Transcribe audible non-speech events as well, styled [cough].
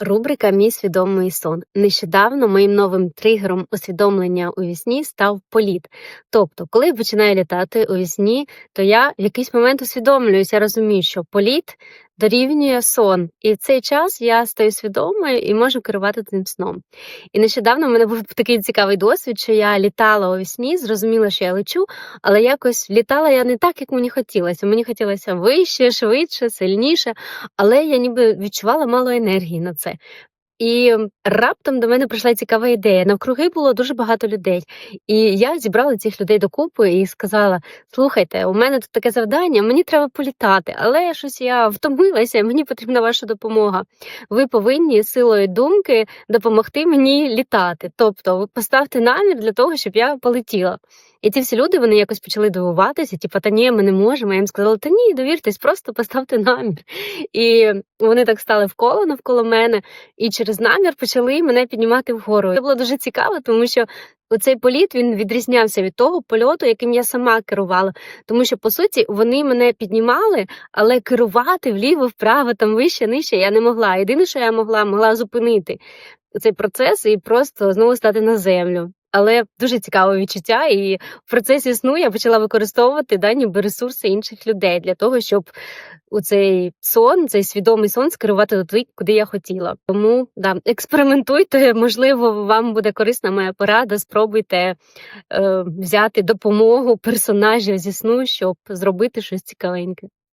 Рубрика Мій свідомий сон. Нещодавно моїм новим тригером усвідомлення у вісні став політ. Тобто, коли я починаю літати у вісні, то я в якийсь момент усвідомлююся, розумію, що політ дорівнює сон. І в цей час я стаю свідомою і можу керувати цим сном. І нещодавно в мене був [laughs] такий цікавий досвід, що я літала у вісні, зрозуміла, що я лечу, але якось літала я не так, як мені хотілося. Мені хотілося вище, швидше, сильніше, але я ніби відчувала мало енергії на це. І раптом до мене прийшла цікава ідея. Навкруги було дуже багато людей. І я зібрала цих людей докупи і сказала: слухайте, у мене тут таке завдання, мені треба політати, але щось я втомилася, мені потрібна ваша допомога. Ви повинні силою думки допомогти мені літати. Тобто, ви поставте намір для того, щоб я полетіла. І ці всі люди вони якось почали дивуватися, типу, та ні, ми не можемо. Я їм сказала, та ні, довіртесь, просто поставте намір. І вони так стали вколо навколо мене, і через намір почали мене піднімати вгору. Це було дуже цікаво, тому що оцей політ він відрізнявся від того польоту, яким я сама керувала. Тому що, по суті, вони мене піднімали, але керувати вліво, вправо, там вище, нижче я не могла. Єдине, що я могла, могла зупинити цей процес і просто знову стати на землю. Але дуже цікаве відчуття, і в процесі сну я почала використовувати дані ресурси інших людей для того, щоб у цей сон, цей свідомий сон скерувати туди, куди я хотіла. Тому да, експериментуйте, можливо, вам буде корисна моя порада. Спробуйте е, взяти допомогу персонажів зі сну, щоб зробити щось цікавеньке.